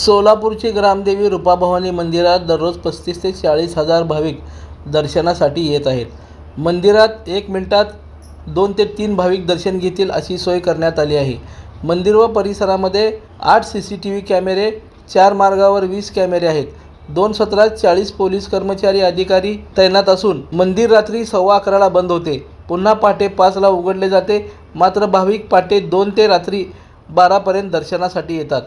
सोलापूरची ग्रामदेवी रूपाभवानी मंदिरात दररोज पस्तीस ते चाळीस हजार भाविक दर्शनासाठी येत आहेत. मंदिरात एक मिनिटात दोन ते तीन भाविक दर्शन घेतील अशी सोय करण्यात आली आहे. मंदिर व परिसरामध्ये आठ सी सी टी व्ही कॅमेरे चार मार्गावर वीस कॅमेरे आहेत. दोन सत्रात चाळीस पोलीस कर्मचारी अधिकारी तैनात असून मंदिर रात्री सव्वा अकराला बंद होते. पुन्हा पहाटे पाचला उघडले जाते. मात्र भाविक पहाटे दोन ते रात्री बारापर्यंत दर्शनासाठी येतात.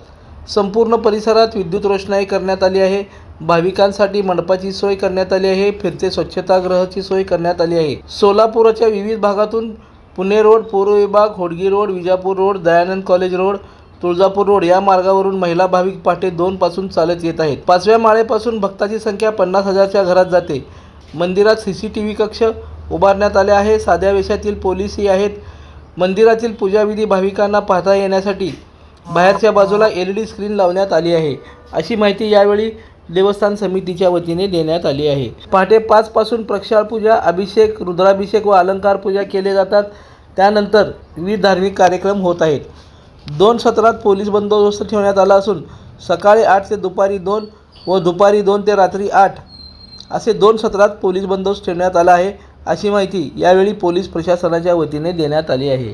संपूर्ण परिसरात विद्युत रोषणाई करण्यात आली आहे. भाविकांसाठी मंडपाची सोय करण्यात आली आहे. फिरते स्वच्छतागृहाची सोय करण्यात आली आहे. सोलापूरच्या विविध भागातून पुणे रोड पूर्व विभाग Hodgi road Vijapur road Dayanand college road Tuljapur road या मार्गावरून महिला भाविक पहाटे दोनपासून चालत येत आहेत. पाचव्या माळेपासून भक्ताची संख्या पन्नास हजारच्या घरात जाते. मंदिरात सी सी टी व्ही कक्ष उभारण्यात आले आहे. साध्या वेशातील पोलिसही आहेत. मंदिरातील पूजाविधी भाविकांना पाहता येण्यासाठी बाहेरच्या बाजूला एल ई डी स्क्रीन लावण्यात आली आहे. अशी माहिती यावेळी देवस्थान समितीच्या वतीने देण्यात आली आहे. पहाटे पाचपासून प्रक्षाळ पूजा अभिषेक रुद्राभिषेक व अलंकार पूजा केले जातात. त्यानंतर विविध धार्मिक कार्यक्रम होत आहेत. दोन सत्रात पोलीस बंदोबस्त ठेवण्यात आला असून सकाळी आठ ते दुपारी दोन व दुपारी दोन ते रात्री आठ असे दोन सत्रात पोलीस बंदोबस्त ठेवण्यात आला आहे अशी माहिती यावेळी पोलीस प्रशासनाच्या वतीने देण्यात आली आहे.